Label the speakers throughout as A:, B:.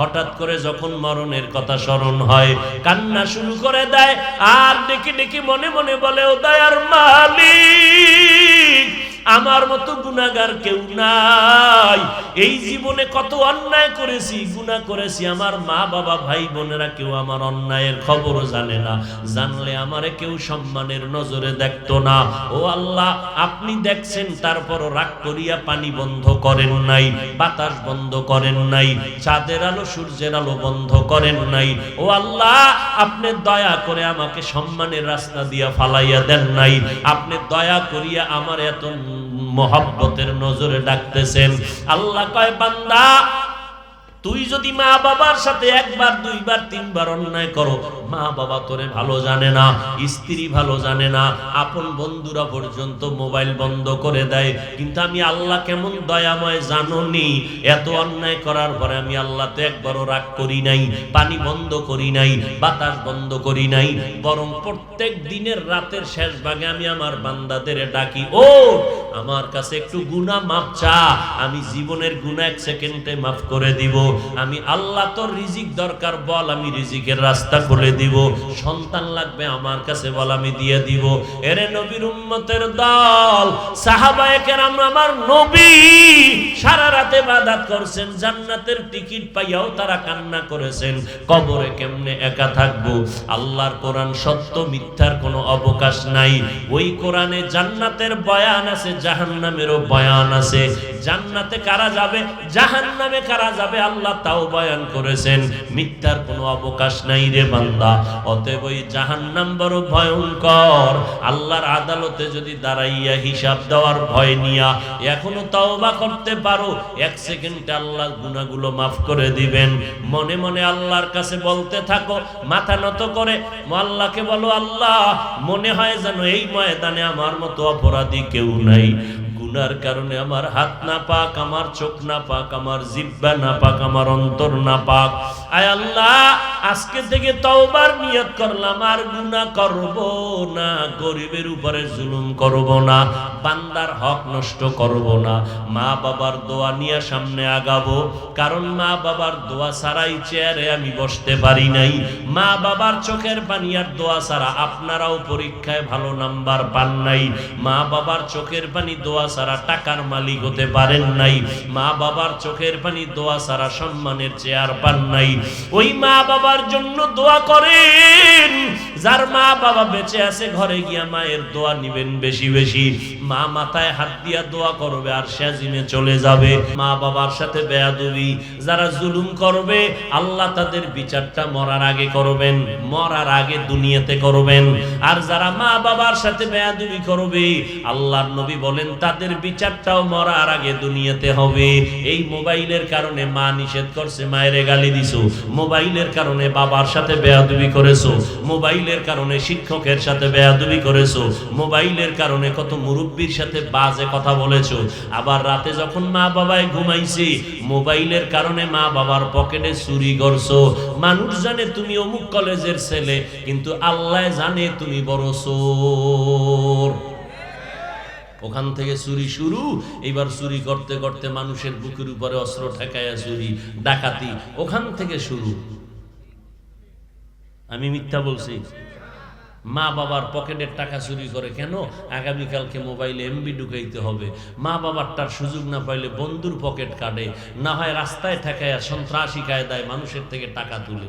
A: হঠাৎ করে যখন মরণের কথা স্মরণ হয়, কান্না শুরু করে দেয়, আর ডেকে ডেকে মনে মনে বলে, ও দয়ার মালিক। আমার মতো গুনাগার কেউ নাই। এই জীবনে কত অন্যায় করেছি, গুনাহ করেছি। আমার মা বাবা, ভাই বোনেরা কেউ আমার অন্যায়ের খবরও জানে না। জানলে আমারে কেউ সম্মানের নজরে দেখতো না। ও আল্লাহ, আপনি দেখছেন, তারপরও রাগ করিয়া পানি বন্ধ করেন নাই, বাতাস বন্ধ করেন নাই চাঁদের আলো, সূর্যের আলো বন্ধ করেন নাই। ও আল্লাহ, আপনি দয়া করে আমাকে সম্মানের রাস্তা দিয়া ফালাইয়া দেন নাই। আপনি দয়া করিয়া আমার এত মহব্বতের নজরে ডাকতেছেন। আল্লাহ কয় বান্দা তুই যদি মা বাবার সাথে একবার, দুইবার, তিনবার অন্যায় করো, মা বাবা তোরে ভালো জানে না, স্ত্রী ভালো জানে না, আপন বন্ধুরা পর্যন্ত মোবাইল বন্ধ করে দেয়। কিন্তু আমি আল্লাহ কেমন দয়াময় জাননি, এত অন্যায় করার পরে আমি আল্লাহ তো একবারও রাগ করি নাই, পানি বন্ধ করি নাই, বাতাস বন্ধ করি নাই, বরং প্রত্যেক দিনের রাতের শেষ ভাগে আমি আমার বান্দাদের ডাকি, ও, আমার কাছে একটু গুনাহ মাপ চা, আমি জীবনের গুনাহ এক সেকেন্ডে মাফ করে দিব। আমি আল্লাহ তোর রিজিক দরকার, বল আমি রিজিকের রাস্তা খুলে দিব। সন্তান লাগবে আমার কাছে, বল আমি দিয়ে দিব। এরে নবীর উম্মতের দল, সাহাবায়ে কেরাম আমার নবী সারা রাতে বাদাত করছেন, জান্নাতের টিকিট পাইয়াও তারা কান্না করেছেন। কবরে কেমনে একা থাকব? আল্লাহর কোরআন সত্য, মিথ্যার কোনো অবকাশ নাই। ওই কোরআনে জান্নাতের বয়ান আছে, জাহান্নামেরও বয়ান আছে। জান্নাতে কারা যাবে? জাহান্নামে কারা যাবে? আল্লাহ তাও বয়ান করেছেন, মিথ্যার কোনো অবকাশ নাই রে বান্দা। অতএব ওই জাহান্নাম বড় ভয়ঙ্কর। আল্লাহর আদালতে যদি দাঁড়াইয়া হিসাব দেওয়ার ভয় নিয়া এখনও তওবা করতে পারো, এক সেকেন্ডে আল্লাহ গুনাহগুলো মাফ করে দিবেন। মনে মনে আল্লাহর কাছে বলতে থাকো, মাথা নত করে আল্লাহকে বলো, আল্লাহ, মনে হয় যেন এই ময়দানে আমার মতো অপরাধী কেউ নাই। গুনার কারণে আমার হাত না পাক, আমার চোখ না পাক, আমার জিব্বা না পাক, আমার অন্তর না পাক। আয় আল্লাহ, আজকে থেকে তওবার নিয়ত করলাম, আর গুনাহ করব না, গরিবের উপরে জুলুম করব না, বান্দার হক নষ্ট করব না। মা বাবার দোয়া নিয়ে সামনে আগাবো, কারণ মা বাবার দোয়া ছাড়াই চেয়ারে আমি বসতে পারি নাই। মা বাবার চোখের পানি আর দোয়া ছাড়া আপনারাও পরীক্ষায় ভালো নাম্বার পান নাই। মা বাবার চোখের পানি দোয়া ছাড়া টাকার মালিক হতে পারেন নাই। মা বাবার চোখের পানি দোয়া ছাড়া সম্মানের চেয়ার পান নাই। ওই মা বাবার জন্য দোয়া করেন। যার মা বাবা বেঁচে আছে, ঘরে গিয়া মায়ের দোয়া নিবেন বেশি বেশি। মা মাথায় হাত দিয়া দোয়া করবে আর সাজিমে চলে যাবে। মা বাবার সাথে বেয়াদবি, যারা জুলুম করবে, আল্লাহ তাদের বিচারটা মরার আগে করবেন, মরার আগে দুনিয়াতে করবেন। আর যারা মা বাবার সাথে বেয়াদবি করবে, আল্লাহর নবী বলেন, তাদের বিচারটাও মরার আগে দুনিয়াতে হবে। এই মোবাইলের কারণে মা নিষেধ করছে, মায়ের গালি দিছো। মোবাইলের কারণে বাবার সাথে বেয়াদবি করেছ। মোবাইলের কারণে শিক্ষকের সাথে বেয়াদবি করেছ, মোবাইলের কারণে কত মুরব্বীর সাথে বাজে কথা বলেছ। আবার রাতে যখন মা বাবায় ঘুমাইছে, মোবাইলের কারণে মা বাবার পকেটে চুরি করছ। মানুষ জানে তুমি অমুক কলেজের ছেলে, কিন্তু আল্লাহ জানে তুমি বড় চোর। ওখান থেকে চুরি শুরু, এবার চুরি করতে করতে মানুষের বুকের উপরে অস্ত্র ঠেকাইয়া চুরি, ডাকাতি, ওখান থেকে শুরু। আমি মিথ্যা বলছি? মা বাবার পকেটের টাকা চুরি করে কেন? আগামীকালকে মোবাইলে এমবি ঢুকাইতে হবে। মা বাবার তার সুযোগ না পাইলে বন্ধুর পকেট কাটে। না হয় রাস্তায় ঠেকাইয়া সন্ত্রাসী কায়দায় মানুষের থেকে টাকা তুলে।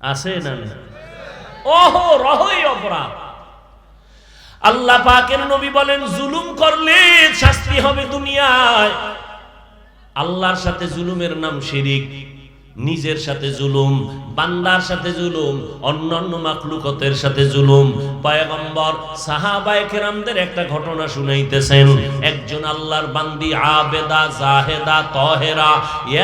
A: আছে না ওহো, রহই অপরাধ। আল্লাহ পাকের নবী বলেন, জুলুম করলে শাস্তি হবে দুনিয়ায়। আল্লাহর সাথে জুলুমের নাম শিরিক, নিজের সাথে জুলুম বান্দার সাথে জুলুম, অন্যান্য মাখলুকতের সাথে জুলুম। পয়গম্বর সাহাবায়ে কেরামদের একটা ঘটনা শুনাইতেছেন। একজন আল্লাহর বান্দি, আবেদা, জাহেদা, তহেরা।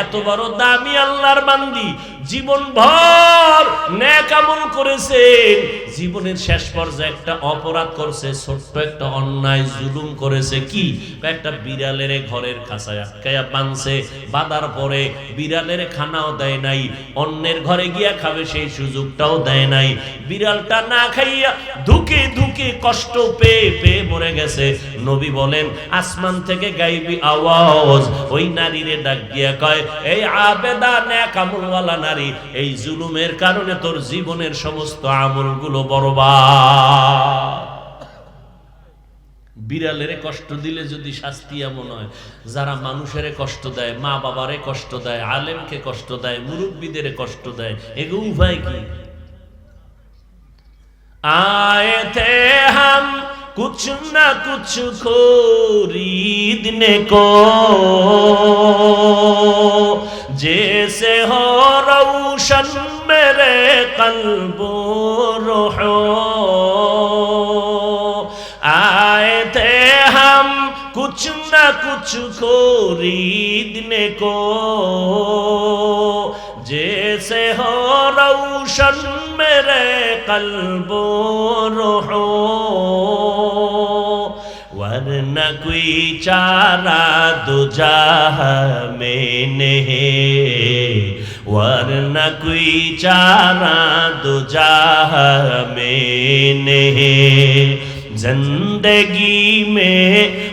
A: এত বড় দামি আল্লাহর বান্দি জীবন ভর ন্যাক আমল করেছেন। জীবনের শেষ পর্যায়ে একটা অপরাধ করছে, ছোট্ট একটা অন্যায় জুলুম করেছে। কি? একটা বিড়ালের ঘরের আটকায়া বানছে। বাঁধার পরে বিড়ালের খানাও দেয় নাই। অন্যের ঘরে গিয়া খাবে, সেই সুযোগটাও দেয় নাই। বিড়ালটা না খাইয়া ধুকে ধুকে কষ্ট পেয়ে পেয়ে মরে গেছে। নবী বলেন, আসমান থেকে গাইবি আওয়াজ। ওই নারীরে ডাক গিয়া কয়, এই আবেদা ন্যাক আমলওয়ালা নারী, এই জুলুমের কারণে তোর জীবনের সমস্ত আমলগুলো বরবাদ। বিড়ালের কষ্ট দিলে যদি শাস্তি এমন হয় যারা মানুষের কষ্ট দেয় মা বাবারে কষ্ট দেয় আলেমকে কষ্ট দেয় মুরব্বীদের কষ্ট দেয় এগো উভয় কি आए थे हम कुछ न कुछ खरीदने को जैसे हो रोशन मेरे कल्ब रोहो कुछ खरीदने को। जैसे हो रोशन मेरे कल्ब रोहो। वरना कोई चारा दुजाह में नहीं। वरना कोई चारा दुजाह में ज़िंदगी में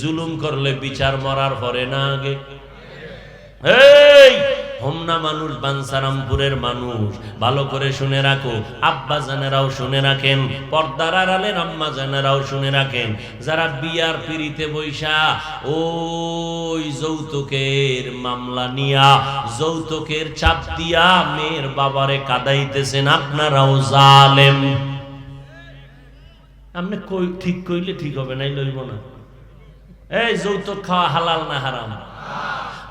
A: জুলুম করলে বিচার মরার পরে না আগে? হোমনা মানুষ মানুষ, ভালো করে শুনে রাখো। আব্বা জানেরাও শুনে রাখেন, পর্দার আড়ালের আম্মা জানেরাও শুনে রাখেন। যারা বিয়ার পিড়িতে বৈশা, ওই যৌতুকের মামলা নিয়া, যৌতুকের চাপ দিয়া মেয়ের বাবারে কাদাইতেছেন, আপনারাও জালেম। আপনি কই, ঠিক কইলে ঠিক হবে, নাই লইব না। এই যৌতুক খাওয়া হালাল না হারাম?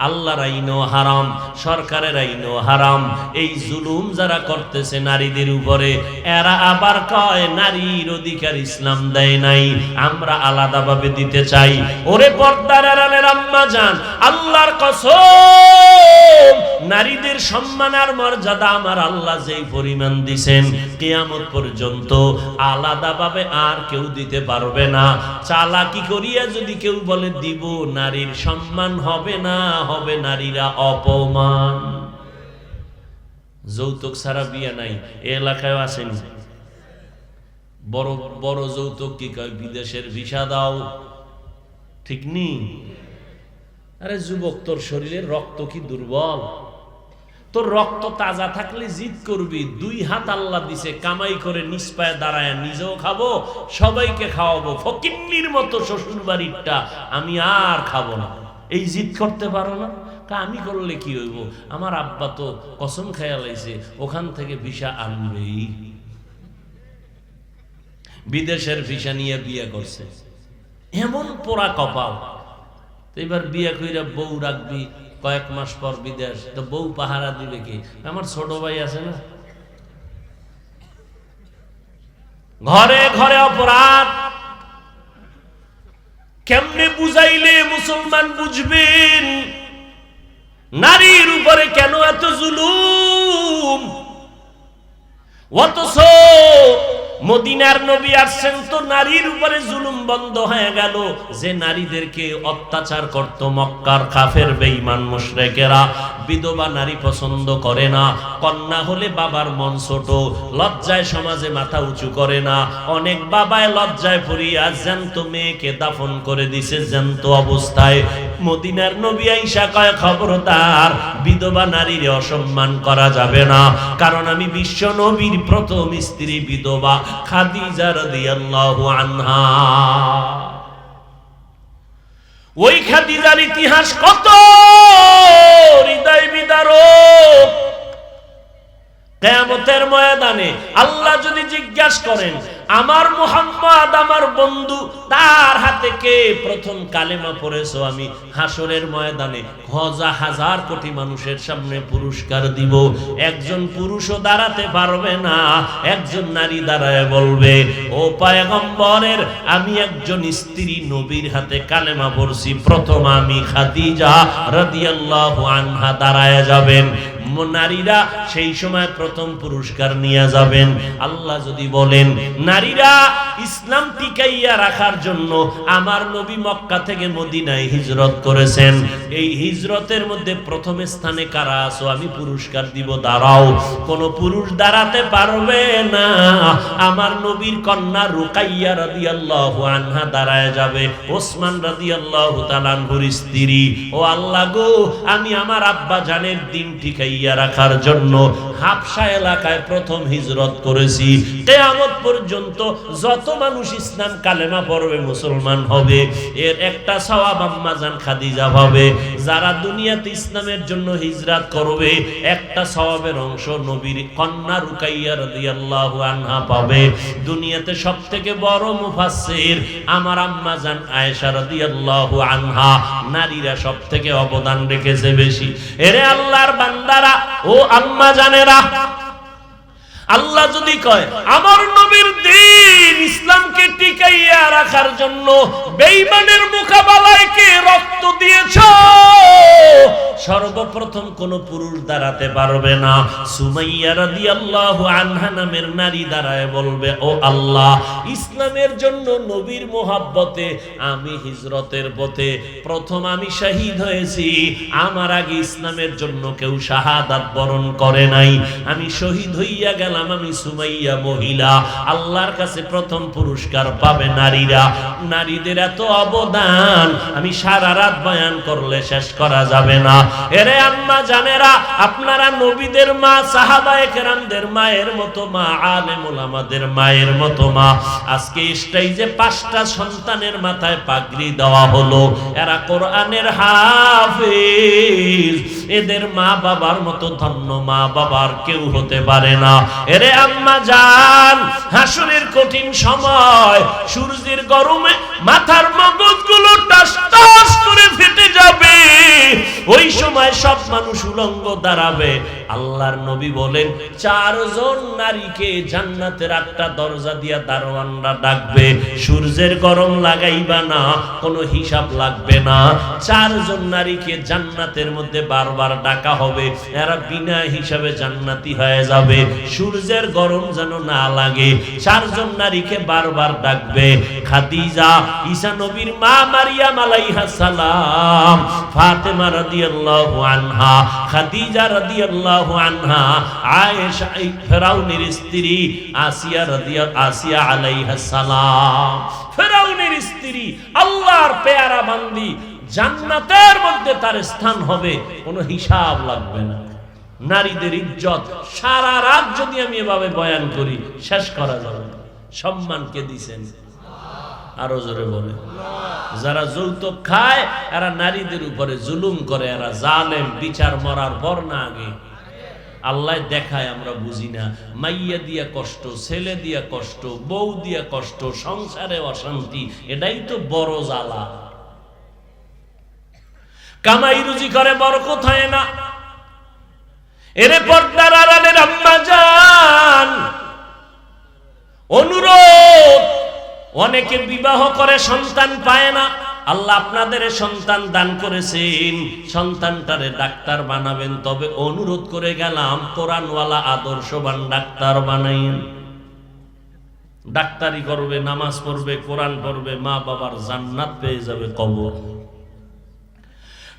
A: আল্লাহর আইনও হারাম, সরকারের আইনও হারাম। এই জুলুম যারা করতেছে নারীদের উপরে, এরা আবার কয়, নারীর অধিকার ইসলাম দেয় নাই, আমরা আলাদাভাবে দিতে চাই। ওরে পর্দার আড়ালের আম্মা যান, আল্লাহর কসম, নারীদের সম্মান আর মর্যাদা আমার আল্লাহ যেই পরিমাণ দিছেন, কিয়ামত পর্যন্ত আলাদাভাবে আর কেউ দিতে পারবে না। চালাকি করিয়া যদি কেউ বলে, দিব, নারীর সম্মান হবে না হবে নারীরা অপমান। যৌতুক ছাড়া বিয়ে নাই, এ এলাকায় আসেনি। বড় বড় যৌতুক কি কয়, বিদেশের ভিসা দাও। ঠিক নি? আরে যুবক, তোর শরীরের রক্ত কি দুর্বল? তোর রক্ত তাজা থাকলে জিদ করবি, দুই হাত আল্লাহ দিছে, কামাই করে নিষ্পায় দাঁড়ায় নিজেও খাব, সবাইকে খাওয়াবো। ফকিন্নির মতো শ্বশুর বাড়িরটা আমি আর খাব না। এই জিদ করতে পারো না? কা আমি করলে কি হইব? আমার আব্বা তো কসম খেয়াল আইছে ওখান থেকে ভিসা আনবেই। বিদেশের ভিসা নিয়ে বিয়ে করছে। এমন পোড়া কপাল। তো এবার বিয়ে কইরা বউ রাখবি, কয়েক মাস পর বিদেশ, তো বউ পাহারা দিবে কি? আমার ছোট ভাই আছে না? ঘরে ঘরে অপরাধ। কেমনে বুঝাইলে মুসলমান বুঝবেন? নারীর উপরে কেন এত জুলুম? অথচ মদিনার নবী আসছেন তো নারীর উপরে জুলুম বন্ধ হয়ে গেল। যে নারীদেরকে অত্যাচার করত মক্কার কাফের, বেঈমান মুশরিকেরা। বিধবা নারী পছন্দ করে না। কন্যা হলে বাবার মন ছোট, লজ্জায় সমাজে মাথা উঁচু করে না। অনেক বাবায় লজ্জায় পড়িয়া জ্যান্ত মেয়েকে দাফন করে দিছে জ্যান্ত অবস্থায়। মদিনার নবী আইসা কয় খবরদার বিধবা নারীর অসম্মান করা যাবে না। কারণ আমি বিশ্ব নবীর প্রথম স্ত্রী বিধবা খাদিজা রাদিয়াল্লাহু আনহা। ওই খাদিজার ইতিহাস কত? হৃদয় বিদারক। কেয়ামতের ময়দানে আল্লাহ যদি জিজ্ঞাসা করেন আমার মোহাম্মদ, আমার বন্ধু, তার হাতে কে প্রথম কালেমা পড়েছো আমি হাসরের ময়দানে? হাজার হাজার কোটি মানুষের সামনে পুরস্কার দিব। একজন পুরুষও দাঁড়াতে পারবে না, একজন নারী দাঁড়ায় বলবে, ও পায়গম্বরের, আমি একজন স্ত্রী নবীর হাতে কালেমা পড়ছি, প্রথম আমি খাদিজা রাদিয়াল্লাহু আনহা দাঁড়ায় যাবেন। নারীরা সেই সময় প্রথম পুরস্কার নিয়ে যাবেন। আল্লাহ যদি বলেন নারীরা ইসলাম টিকাইয়া রাখার জন্য আমার নবী মক্কা থেকে মদিনায় হিজরত করেছেন। এই হিজরতের মধ্যে প্রথম স্থানে কারা আছো? আমি পুরস্কার দিব, দাঁড়াও। কোন পুরুষ দাঁড়াতে পারবে না। আমার নবীর কন্যা রুকাইয়া রাদিয়াল্লাহু আনহা দাঁড়ায় যাবে। ওসমান রাদিয়াল্লাহু তাআলার স্ত্রী। ও আল্লাহ গো, আমি আমার আব্বা জানের দিন ঠিকাইয়া রাখার জন্য হাফসা এলাকায় প্রথম হিজরত করেছি। কেয়ামত পর্যন্ত যত মানুষ ইসলাম কালেমা পড়বে মুসলমান হবে। এর একটা সওয়াব আম্মা জান খাদিজা পাবে যারা দুনিয়াতে ইসলামের জন্য হিজরত করবে, একটা সওয়াবের অংশ নবীর কন্যা রুকাইয়া রাদিয়াল্লাহু আনহা পাবে। দুনিয়াতে সবথেকে বড় মুফাসসির আমার আম্মা জান আয়েশা রাদিয়াল্লাহু আনহা। নারীরা সবথেকে অবদান রেখেছে বেশি। এরে আল্লাহর বান্দারা, ও আম্মা জানেরা আল্লাহ যদি কয় আমার নবীর দিন ইসলামকে টিকাইয়া রাখার জন্য বেঈমানের মোকাবেলায় কে রক্ত দিয়েছ? সর্বপ্রথম কোন পুরুষ দাঁড়াতে পারবে না। সুমাইয়া রাদিয়াল্লাহু আনহা নামের নারী দাঁড়ায় বলবে, ও আল্লাহ, ইসলামের জন্য নবীর মোহাব্বতে আমি হিজরতের পথে প্রথম আমি শহীদ হয়েছি। আমার আগে ইসলামের জন্য কেউ শাহাদাত বরণ করে নাই। আমি শহীদ হইয়া গেলাম, আমি সুমাইয়া মহিলা। আল্লাহর কাছে প্রথম পুরস্কার পাবে নারীরা। নারীদের এত অবদান আমি সারা রাত বয়ান করলে শেষ করা যাবে না। এরে আম্মা জানেরা, আপনারা নবীদের মা সাহাবায়ে কেরামদের মায়ের মতো মা, আলেমুল আমাদের মায়ের মতো মা। আজকে স্টেজে পাঁচটা সন্তানের মাথায় পাগড়ি দেওয়া হলো। এরা কোরআনের হাফিজ। এদের মা বাবার মতো ধন্য মা বাবার কেউ হতে পারে না। এরে আম্মা জান, হাসুরের কঠিন সময়, সূর্যের গরমে মাথার মগজগুলো টাস টাস করে ফেটে যাবে। ওই সময় সব মানুষ উলঙ্গ দাঁড়াবে। আল্লাহর নবী বলেন, চারজন নারীকে জান্নাতের একটা দরজা দিয়া দারোয়ানরা ডাকবে। সূর্যের গরম লাগাইবা না, কোনো হিসাব লাগবে না। চারজন নারীকে জান্নাতের মধ্যে বারবার ডাকা হবে। এরা বিনা হিসাবে জান্নাতি হয়ে যাবে। সূর্যের গরম যেন না লাগে। চারজন নারীকে বারবার ডাকবে, খাদিজা, ঈসা নবীর মা মারিয়াম আলাইহাস সালাম, ফাতেমা রাদিয়াল্লাহু আনহা, খাদিজা রাদিয়াল্লাহু আনহা, আয়েশা, এই ফেরাউনের স্ত্রী আসিয়া রাদিয়া, আসিয়া আলাইহাস সালাম। ফেরাউনের স্ত্রী, আল্লাহর পেয়ারা বান্দি জান্নাতের মধ্যে তার স্থান হবে, কোনো হিসাব লাগবে না। নারীদের ইজ্জত, সারা রাত যদি আমি এভাবে বয়ান করি, শেষ করা যাবে। সম্মানকে দিছেন? আরও জোরে বলে যারা যৌতুক খায়, এরা নারীদের উপরে জুলুম করে, এরা জালেম, বিচার মরার পর না আগে। আল্লাহ দেখায়, আমরা বুঝি না। মাইয়া দিয়া কষ্ট, ছেলে দিয়া কষ্ট, বউ দিয়া কষ্ট, সংসারে অশান্তি, এটাই তো বড় জ্বালা। কামাই রুজি করে বড় কোথায় না। এরে পর্দার আড়ালের আম্মা যান। অনুরোধ, অনেকে বিবাহ করে সন্তান পায় না। আল্লাহ আপনাদের সন্তান দান করেছেন। সন্তানটারে ডাক্তার বানাবেন, তবে অনুরোধ করে গেলাম, কোরআনওয়ালা আদর্শবান ডাক্তার বানাইন ডাক্তারি করবে, নামাজ পড়বে, কোরআন পড়বে মা বাবার জান্নাত পেয়ে যাবে কবর।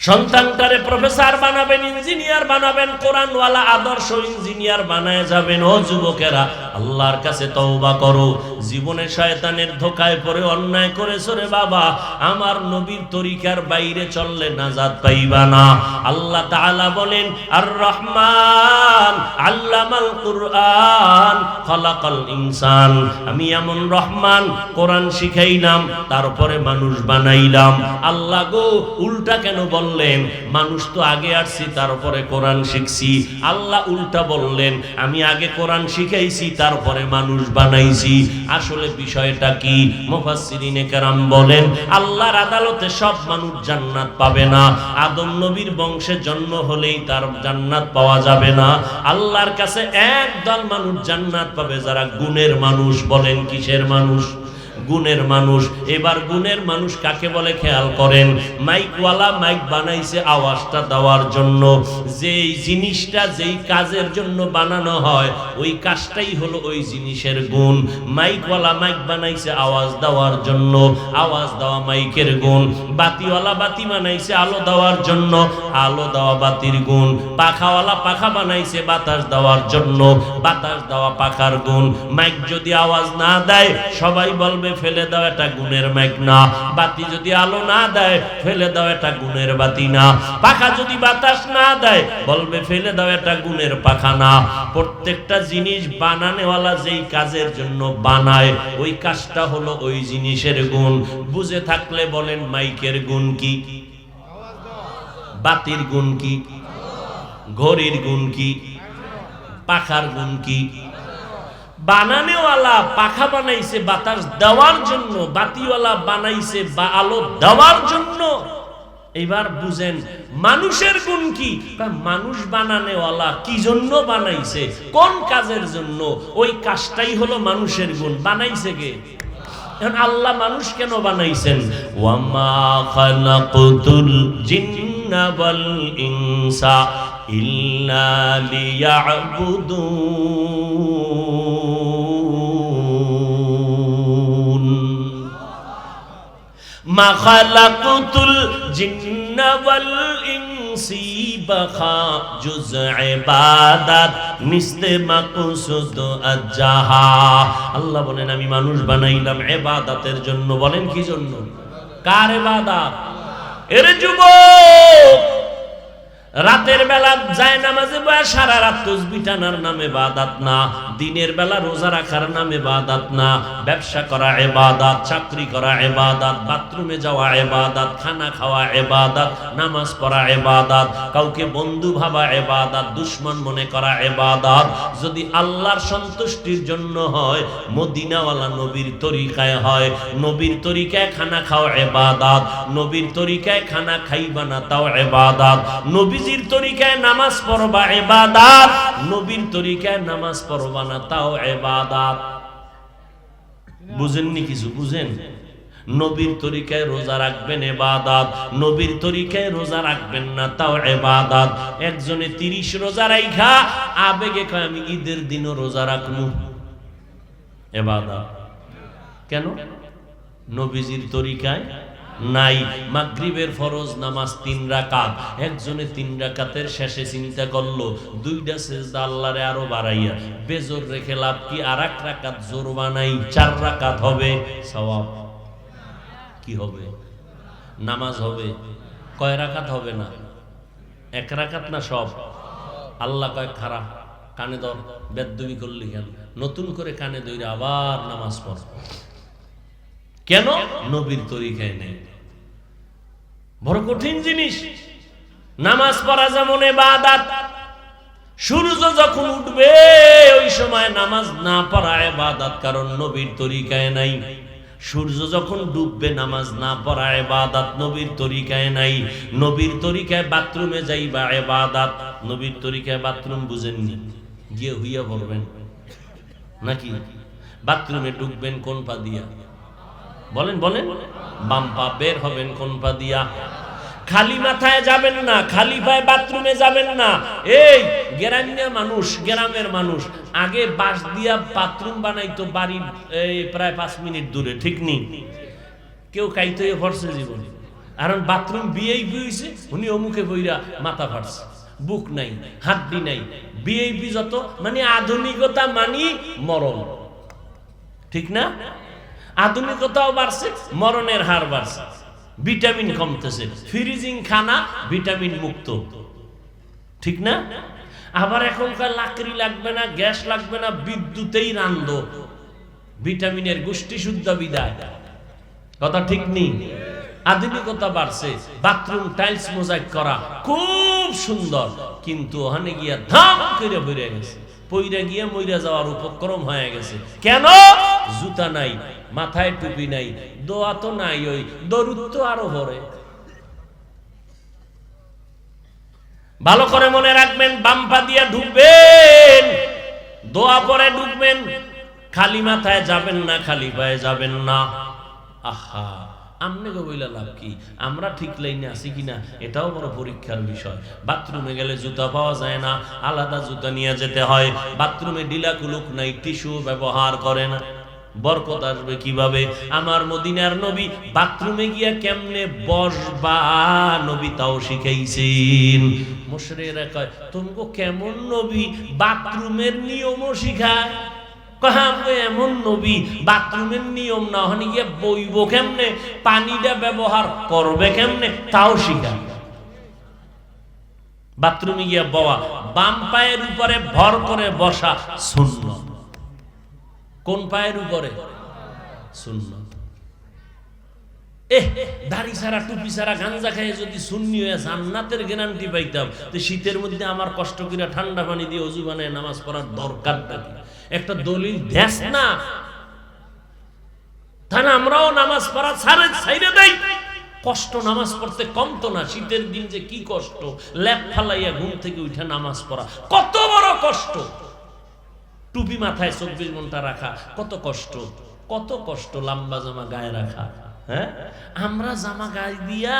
A: সন্তানটারে প্রফেসর বানাবেন, ইঞ্জিনিয়ার বানাবেন, কোরআনওয়ালা আদর্শ ইঞ্জিনিয়ার বানায় যাবেন। ও যুবকেরা, আল্লাহর কাছে তওবা করো। জীবনে শয়তানের ধোকায় পড়ে অন্যায় করেছ রে বাবা। আমার নবীর তরিকার বাইরে চললে নাজাত পাইবা না। আল্লাহ তাআলা বলেন আর রহমান আল্লামাল কুরআন, খলাকাল ইনসান। আমি এমন রহমান, কোরআন শিখাইলাম, তারপরে মানুষ বানাইলাম। আল্লাহ গো, উল্টা কেন বললেন, মানুষ তো আগে আসছি, তারপরে কোরআন শিখছি। আল্লাহ উল্টা বললেন, আমি আগে কোরআন শিখাইছি, তারপরে মানুষ বানাইছি। আসলে বিষয়টা কি? মুফাসসিরিনে কেরাম বলেন, আল্লাহর আদালতে সব মানুষ জান্নাত পাবে না। আদম নবীর বংশে জন্ম হলেই তার জান্নাত পাওয়া যাবে না। আল্লাহর কাছে একদল মানুষ জান্নাত পাবে, যারা গুণের মানুষ বলেন, কিসের মানুষ? গুণের মানুষ। এবার গুণের মানুষ কাকে বলে খেয়াল করেন? মাইকওয়ালা মাইক বানাইছে আওয়াজটা দেওয়ার জন্য। যেই জিনিসটা যেই কাজের জন্য বানানো হয়, ওই কাজটাই হলো ওই জিনিসের গুণ। মাইকওয়ালা মাইক বানাইছে আওয়াজ দেওয়ার জন্য। আওয়াজ দেওয়া মাইকের গুণ। বাতিওয়ালা বাতি বানাইছে আলো দেওয়ার জন্য। আলো দেওয়া বাতির গুণ। পাখাওয়ালা পাখা বানাইছে বাতাস দেওয়ার জন্য। বাতাস দেওয়া পাখার গুণ। মাইক যদি আওয়াজ না দেয়, সবাই বলবে ফেলে দাও, এটা গুণের মাইক না বাতি যদি আলো না দেয়, ফেলে দাও, এটা গুণের বাতি না। পাখা যদি বাতাস না দেয়, বলবে ফেলে দাও, এটা গুণের পাখা না। প্রত্যেকটা জিনিস বানানেওয়ালা যেই কাজের জন্য বানায়, ওই কাজটা হলো ওই জিনিসের গুণ। বুঝে থাকলে বলেন, মাইকের গুণ কি? বাতির গুণ কি? ঘড়ির গুণ কি? পাখার গুণ কি? বানানেওয়ালা পাখা বানাইছে বাতাস দেওয়ার জন্য, বাতিওয়ালা বানাইছে বা আলো দেওয়ার জন্য। এবার বুঝেন, মানুষের গুণ কি? মানুষ বানানেওয়ালা কি জন্য বানাইছে? কোন কাজের জন্য? ওই কাজটাই হলো মানুষের গুণ। বানাইছে কে? আল্লাহ মানুষ কেন বানাইছেন? ওয়ামা খালাকুতুল জিন্না ওয়াল মা খালাকুতুল জিন্না ওয়াল ইনসি বাখা জুজ ইবাদাত নিস্তে মাকসুদ আজাহা আল্লাহ বলেন, আমি মানুষ বানাইলাম ইবাদাতের জন্য। বলেন কি জন্য? কার ইবাদত? এর যুবক! রাতের বেলা যায় নামাজে বয়া সারা রাত তসবি টানার নামে বাদাত না, দিনের বেলা রোজা রাখার নামে বাদাত না, ব্যবসা করা এবাদাত চাকরি করা এবাদাত বাথরুমে যাওয়া এবাদাত খানা খাওয়া এবাদাত নামাজ পড়া এবাদাত কাউকে বন্ধু ভাবা এবাদাত দুশ্মন মনে করা এবাদাত যদি আল্লাহর সন্তুষ্টির জন্য হয়, মদিনাওয়ালা নবীর তরিকায় হয়, নবীর তরিকায় খানা খাওয়া এবাদাত নবীর তরিকায় খানা খাইবা না তাও এবাদাত নবীজির তরিকায় নামাজ পড়বা এবাদাত নবীর তরিকায় নামাজ পড়বা না, তাও এবাদাত বুঝেননি কিছু? বুঝেন? নবীর তরিকায় রোজা রাখবেন এবাদাত নবীর তরিকায় রোজা রাখবেন না, তাও এবাদাত একজনে তিরিশ রোজা রাইখা, আবেগে কয়, আমি ঈদের দিনও রোজা রাখব এবাদাত কেন? নবীজির তরিকায় নাই। মাগরিবের ফরজ নামাজ তিন রাকাত। একজনে তিন রাকাতের শেষে চিন্তা করল, দুইটা সেজদা আল্লাহরে আরও বাড়াইয়া, বেজোর রেখে লাভ কি আর এক রাকাত জোর বানাই, চার রাকাত হবে? সওয়াব। কি হবে? নামাজ হবে? কয় রাকাত হবে না? এক রাকাত না সব? আল্লাহ কয়, খারাপ, কানে ধর, বেদবি করলি কেন? নতুন করে কানে ধরে আবার নামাজ পড়। কেন? নবীর তরিকায় নেই। বড় কঠিন জিনিস। নামাজ পড়া যেমন এবাদাত সূর্য যখন উঠবে, ওই সময় নামাজ না পড়া এবাদাত কারণ নবীর তরিকায় নাই। সূর্য যখন ডুববে, নামাজ না পড়া এবাদাত নবীর তরিকায় নাই। নবীর তরিকায় বাথরুমে যাইবা এবাদাত নবীর তরিকায় বাথরুম বুঝেননি। গিয়ে হইয়া পড়বেন। নাকি? বাথরুমে ঢুকবেন কোন পা দিয়া? বলেন বলেন। বাম পা বের হবেন, কোন পা দিয়া? খালি মাথায় যাবেন না, খালি পায়ে বাথরুমে যাবেন না। এই, গ্রাম্য মানুষ, গ্রামের মানুষ, আগে বাঁশ দিয়া বাথরুম বানাইতো বাড়ির এই প্রায় পাঁচ মিনিট দূরে, ঠিক নেই কেউ কাইতে ভরছে জীবনে। কারণ বাথরুম বিয়েই বিয়েছে উনি অমুকে বইরা মাথা ফাটছে। বুক নাই হাড্ডি নাই। বিএপি যত মানে আধুনিকতা মানি মরণ। ঠিক না? আধুনিকতাও বাড়ছে, মরণের হার বাড়ছে। ভিটামিন কমতেছে। ফ্রিজিং খানা ভিটামিন মুক্ত। ঠিক না? আবার এখনকার লাকড়ি লাগবে না, গ্যাস লাগবে না, বিদ্যুতেই রান্ধ। ভিটামিনের গোষ্ঠী শুদ্ধ বিদায়। কথা ঠিক নেই? আধুনিকতা বাড়ছে, বাথরুম টাইলস মোজাইক করা খুব সুন্দর, কিন্তু ওখানে গিয়া ধাম করে ভরে গেছে। পইরা গিয়ে মইরা যাওয়ার উপক্রম হয়ে গেছে। কেন? জুতা নাই, মাথায় টুপি নাই, দোয়া তো নাই ওই, দরুদ তো আরও ভরে। ভালো করে মনে রাখবেন বাম্পা দিয়া ঢুকবেন, দোয়া পরে ঢুকবেন, খালি মাথায় যাবেন না, খালি পায়ে যাবেন না। আহা। আমনে বইলা লাভ কি? আমরা ঠিক লাইনে আছি কিনা? এটাও বড় পরীক্ষার বিষয়। বাথরুমে গেলে জুতা পাওয়া যায় না, আলাদা জুতা নিয়ে যেতে হয়। বাথরুমে ডিলা কুলুক নাই, টিস্যু ব্যবহার করে না। বরকত আসবে কীভাবে? আমার মদিনার নবী বাথরুমে গিয়া কেমনে বসবা নবী তাও শিখাইছেন। মুশরিকরা কয়, তুমগো কেমন নবী? বাথরুমের নিয়মও শিখায়। এমন নবী, বাথরুমের নিয়ম না হনি গিয়ে বইব কেমনে? পানিটা ব্যবহার করবে কেমনে? তাও শিখায় বাথরুমে বওয়া, বাম পায়ের উপরে ভর করে বসা শূন্য কোন পায়ের উপরে? শূন্য এহ, দাড়ি ছাড়া, টুপি ছাড়া, গাঞ্জা খাই যদি শূন্য হয়ে জান্নাতের গ্যারান্টি পাইতাম, তো শীতের মধ্যে আমার কষ্ট করে ঠান্ডা পানি দিয়ে অজু বানায় নামাজ পড়ার দরকারটা কি? একটা দলিল দেশ না। তাহলে আমরাও নামাজ পড়া ছাড়ে ছাইরে দেয় কষ্ট নামাজ পড়তে কম তো না, শীতের দিন যে কি কষ্ট। ল্যাপ ফালাইয়া ঘুম থেকে উঠে নামাজ পড়া, কত বড় কষ্ট। টুপি মাথায় চব্বিশ ঘণ্টা রাখা, কত কষ্ট কত কষ্ট, লম্বা জামা গায়ে রাখা। হ্যাঁ? আমরা জামা গায়ে দিয়া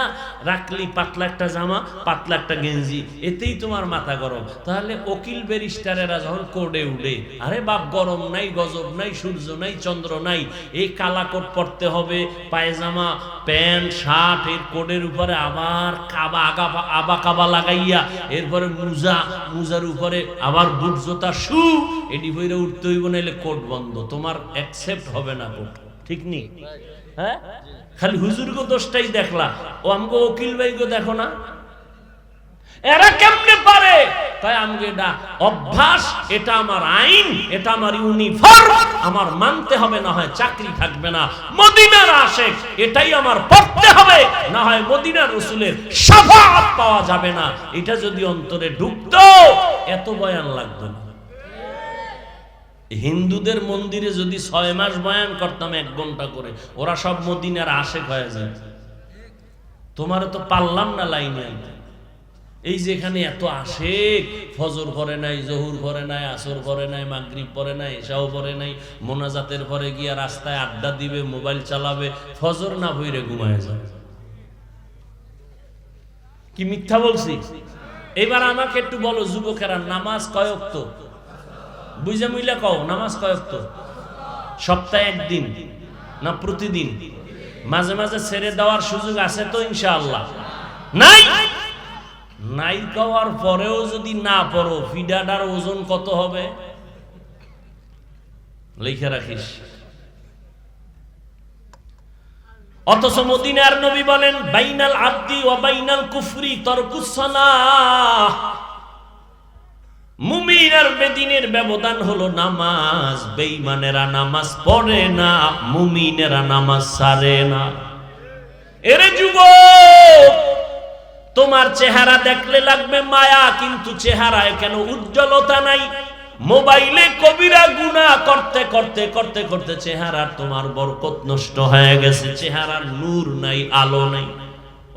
A: রাখলি, পাতলা একটা জামা, পাতলা একটা গেঞ্জি, এতেই তোমার মাথা গরম। তাহলে ওকিল ব্যারিস্টারেরা যখন কোর্টে উঠে, আরে বাপ, গরম নাই, গজব নাই, সূর্য নাই, চন্দ্র নাই, এই কালা কোট পরতে হবে, পায়জামা, প্যান্ট, শার্ট, এর কোটের উপরে আবার কাবা, আগা, আবা কাবা লাগাইয়া, এরপরে মুজা, মুজার উপরে আবার বুট, জোতা, শু, এটি বইরে উঠতে হইব, নাইলে কোট বন্ধ। তোমার অ্যাকসেপ্ট হবে না কোট। ঠিক নেই হ্যাঁ? দোষটাই দেখলা। ও দেখো না। এরা কেমনে পারে? তাই আমাকে অভ্যাস, এটা আমার আইন, এটা আমার ইউনিফর্ম আমার মানতে হবে, না হয় চাকরি থাকবে না। মদিনার আশেক, এটাই আমার পড়তে হবে, না হয় মদিনার রসুলের সাফাত পাওয়া যাবে না। এটা যদি অন্তরে ঢুকতো, এত বয়ান লাগতো না। হিন্দুদের মন্দিরে যদি ছয় মাস বয়ান করতাম এক ঘণ্টা করে, ওরা সব মদিনার আশেক হয়ে যায়। তোমার তো পারলাম না লাইনে এই যে এখানে এত আশেক, ফজর পরে নাই, জহুর পরে নাই, আসর পরে নাই, মাগরিব পরে নাই এসাও পরে নাই, মোনাজাতের পরে গিয়া রাস্তায় আড্ডা দিবে, মোবাইল চালাবে, ফজর না ভইরে ঘুমায় যায়। কি মিথ্যা বলছি? এবার আমাকে একটু বলো, যুবকেরা, নামাজ কয়ক তো বুঝে মুইলা কও, নামাজ কয়ক তো? সপ্তাহে একদিন না প্রতিদিন? মাঝে মাঝে ছেড়ে দেওয়ার সুযোগ আছে তো ইনশাআল্লাহ। নাই? নাই কওয়ার পরেও যদি না পড়ো ফিডাটার ওজন কত হবে? লিখে রাখিস। অথচ মদিনার নবী বলেন, বাইনাল আব্দি ও বাইনাল কুফরি তরকুসালাহ মুমিন আর বেদিনের ব্যবধান হলো নামাজ। বেঈমানেরা নামাজ পড়ে না, মুমিনেরা নামাজ সারে না। এরে যুবক, তোমার চেহারা দেখলে লাগবে মায়া, কিন্তু চেহারায় কেন উজ্জ্বলতা নাই? মোবাইলে কবিরা গুণা করতে করতে করতে করতে চেহারা তোমার বরকত নষ্ট হয়ে গেছে। চেহারার নূর নাই, আলো নাই।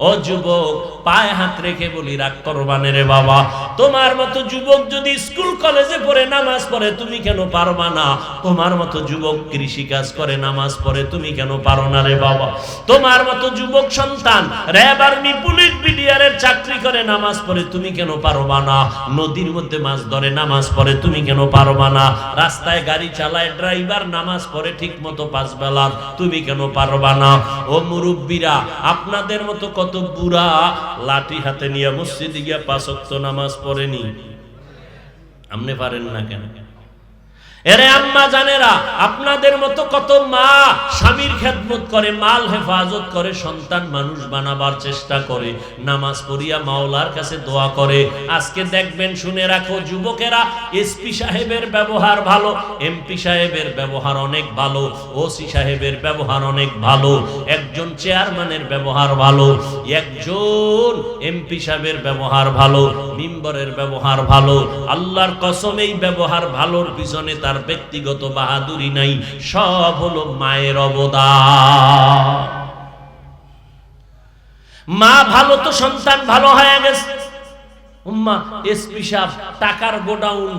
A: ও যুবক, পায়ে হাত রেখে বলি, রাগ করবানে রে বাবা। তোমার মতো যুবক যদি স্কুল, কলেজে পড়ে নামাজ পড়ে, তুমি কেন পারবা না? তোমার মতো যুবক কৃষি কাজ করে, নামাজ পড়ে, তুমি কেন পারো না রে বাবা? তোমার মতো যুবক সন্তান, র্যাব আর্মি, পুলিশ বিডিআরের চাকরি করে, নামাজ পড়ে, তুমি কেন পারবা না? নদীর মধ্যে মাছ ধরে, নামাজ পড়ে, তুমি কেন পারবা না? রাস্তায় গাড়ি চালায়, ড্রাইভার নামাজ পড়ে ঠিক মতো পাঁচ বেলা, তুমি কেন পারবা না? ও মুরব্বীরা, আপনাদের মতো কত বুড়া লাঠি হাতে নিয়ে মসজিদে গিয়া পাঁচক্ত নামাজ পড়েনি। আপনি পারেন না কেন? এরে আম্মা জানেরা, আপনাদের মতো কত মা স্বামীর খেদমত করে, মাল হেফাজত করে, সন্তান মানুষ বানাবার চেষ্টা করে, নামাজ পড়িয়া মাওলার কাছে দোয়া করে। আজকে দেখবেন, শুনে রাখো, যুবকেরা, এসপি সাহেবের ব্যবহার ভালো, এমপি সাহেবের ব্যবহার অনেক ভালো, ওসি সাহেবের ব্যবহার অনেক ভালো, একজন চেয়ারম্যানের ব্যবহার ভালো, একজন এমপি সাহেবের ব্যবহার ভালো, মিম্বরের ব্যবহার ভালো, আল্লাহর কসম এই ব্যবহার ভালোর পিছনে তার ব্যক্তিগত বাহাদুরি নাই, সব হলো মায়ের অবদান। মা ভালো তো সন্তান, ভালো হয়ে গেছে। উম্মা এসপি সাহেব, টাকার গোডাউন,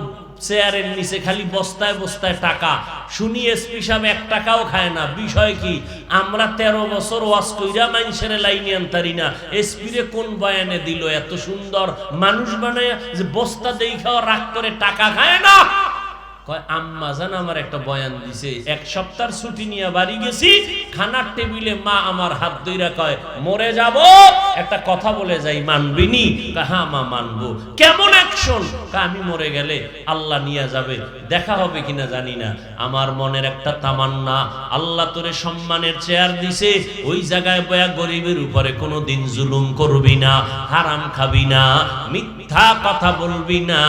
A: চেয়ারের নিচে খালি বস্তায় বস্তায় টাকা। শুনি এসপি সাহেব, এক টাকাও খায় না। বিষয় কি? আমরা তেরো বছর ওয়াজ কইরা মানুষের লাইনে আনতারি না। এসপিরে কোন বয়ানে দিল? এত সুন্দর মানুষ বানায় যে বস্তা দেই খাওয়া রাগ করে টাকা খায় না। হ্যাঁ আমি মরে গেলে আল্লাহ নিয়ে যাবে, দেখা হবে কিনা জানি না। আমার মনের একটা তামান্না, আল্লাহ তোরে সম্মানের চেয়ার দিছে, ওই জায়গায় বয়া গরিবের উপরে কোনো দিন জুলুম করবি না, হারাম খাবি না, মিথ্যা কথা বলবি না।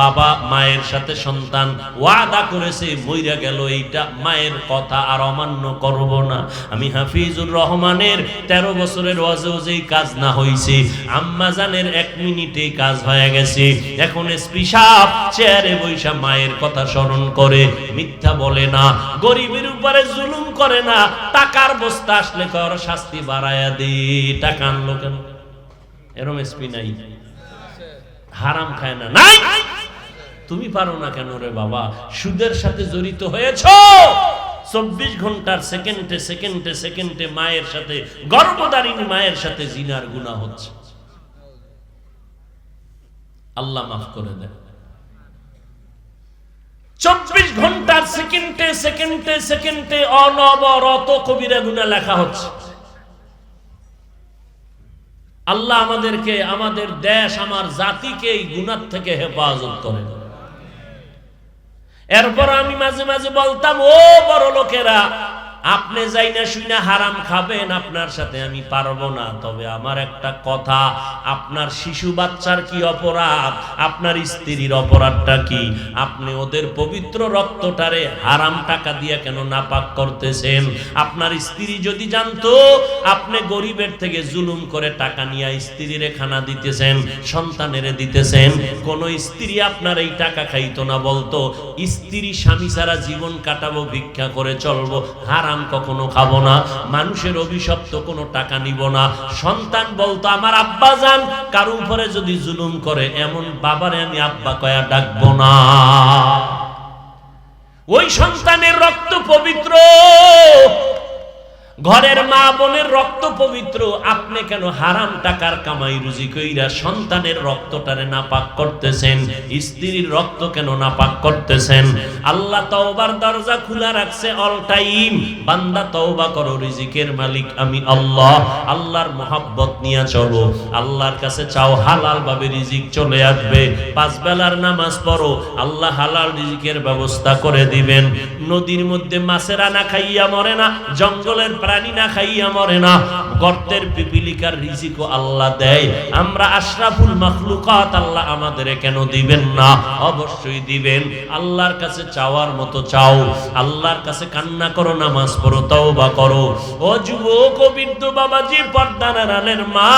A: বাবা মায়ের সাথে সন্তান ওয়াদা করেছে, মইরা গেল, এইটা মায়ের কথা আর অমান্য করব না। আমি হাফিজুর রহমানের তেরো বছরের ওয়াজেও যেই কাজ না হইছে, আম্মা জানের এক মিনিটে কাজ হয়ে গেছে। এখন এসপি সাহেব চেয়ারে বৈশা মায়ের কথা স্মরণ করে, মিথ্যা বলে না, গরিবের উপরে জুলুম করে না, টাকার বস্তা আসলে কর শাস্তি বাড়ায়া দে টাকা আনলো কেন? এরম এসপি নাই। হারাম খায় না। নাই! তুমি পারো না কেন রে বাবা? সুদের সাথে জড়িত হয়েছ? চব্বিশ ঘণ্টার সেকেন্ডে সেকেন্ডে সেকেন্ডে মায়ের সাথে গর্ভদারিণী মায়ের সাথে জিনার গুণা হচ্ছে। আল্লাহ মাফ করে দেন। চব্বিশ ঘণ্টার সেকেন্ডে সেকেন্ডে সেকেন্ডে অনবরত কবিরা গুণা লেখা হচ্ছে। আল্লাহ আমাদেরকে, আমাদের দেশ, আমার জাতিকে এই গুণার থেকে হেফাজত করে এরপর আমি মাঝে মাঝে বলতাম, ও বড় লোকেরা আপনি যাই না শুই না হারাম খাবেন, আপনার সাথে আমি পারব না। তবে আমার একটা কথা, আপনার শিশু বাচ্চার কি অপরাধ? আপনার স্ত্রীর অপরাধটা কি? আপনি ওদের পবিত্র রক্তটারে হারাম টাকা দিয়ে কেন নাপাক করতেছেন? আপনার স্ত্রী যদি জানতো, আপনি গরিবের থেকে জুলুম করে টাকা নিয়ে স্ত্রীরে খানা দিতেছেন, সন্তানের দিতেছেন, কোন স্ত্রী আপনার এই টাকা খাইতো না বলতো, স্ত্রী স্বামী ছাড়া জীবন কাটাবো, ভিক্ষা করে চলবো, হারাম কখনো খাব না। মানুষের অভিশপ্ত কোনো টাকা নিব না। সন্তান বলতো, আমার আব্বা যান। কারও উপরে যদি জুলুম করে, এমন বাবারে আমি আব্বা কয়া ডাকবো না। ওই সন্তানের রক্ত পবিত্র। ঘরের মা বোনের রক্ত পবিত্র, আপনি কেন হারাম টাকার কামাই রুজি কইরা সন্তানের রক্তটারে নাপাক করতেছেন? স্ত্রীর রক্ত কেন নাপাক করতেছেন? আল্লাহ তওবার দরজা খোলা রাখছে অল টাইম বান্দা তওবা করো, রিজিকের মালিক আমি আল্লাহ। আল্লাহর মোহাব্বত নিয়ে চলো। আল্লাহর কাছে চাও, হালাল ভাবে রিজিক চলে আসবে। পাঁচ বেলার নামাজ পড়ো, আল্লাহ হালাল রিজিকের ব্যবস্থা করে দিবেন। নদীর মধ্যে মাছেরা না খাইয়া মরে না, জঙ্গলের প্রাণী না খাইয়া মরে না, গর্তের পিপিলিকার রিজিকও আল্লাহ দেয়। আমরা আশরাফুল মখলুকাত আল্লাহ আমাদের কেন দিবেন না? অবশ্যই দিবেন। আল্লাহর কাছে চাওয়ার মতো চাও। আল্লাহর কাছে কান্না করো, নামাজ পড়ো, তওবা করো। ও যুবক, ও বৃদ্ধ বাবাজি পর্দানার আলের মা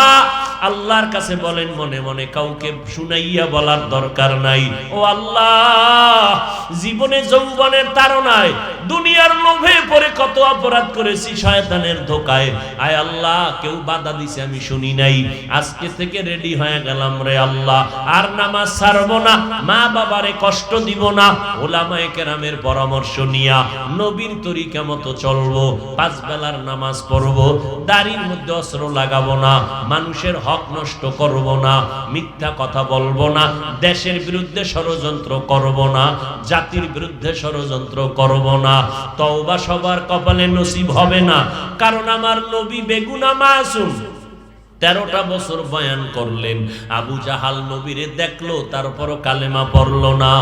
A: আল্লাহর কাছে বলেন, মনে মনে কাউকে শুনাইয়া বলার দরকার নাই। ও আল্লাহ, জীবনে যৌবনের তারনায় দুনিয়ার লোভে পরে কত অপরাধ করেছি শয়তানের ধোকায়। আয় আল্লাহ, কেউ বাধা দিছে আমি শুনি নাই। আজকে থেকে রেডি হয়ে গেলাম রে আল্লাহ। আর নামাজ ছাড়বো না, মা বাবারে কষ্ট দিব না, ওলামায়ে কেরামের পরামর্শ নিয়া নবীর তরিকা মতো চলবো, পাঁচ বেলার নামাজ পড়ব, দাড়ির মধ্যে অস্ত্র লাগাবো না, মানুষের হক নষ্ট করব না, মিথ্যা কথা বলব না, দেশের বিরুদ্ধে ষড়যন্ত্র করব না, জাতির বিরুদ্ধে ষড়যন্ত্র করব না, তওবা সবার কপালে নসিব হবে না, কারণ আমার নবী বেগুনা মাসুম। তেরোটা বছর বয়ান করলেন, আবু জাহাল নবীরে দেখল, তারপরও কালেমা পড়ল না।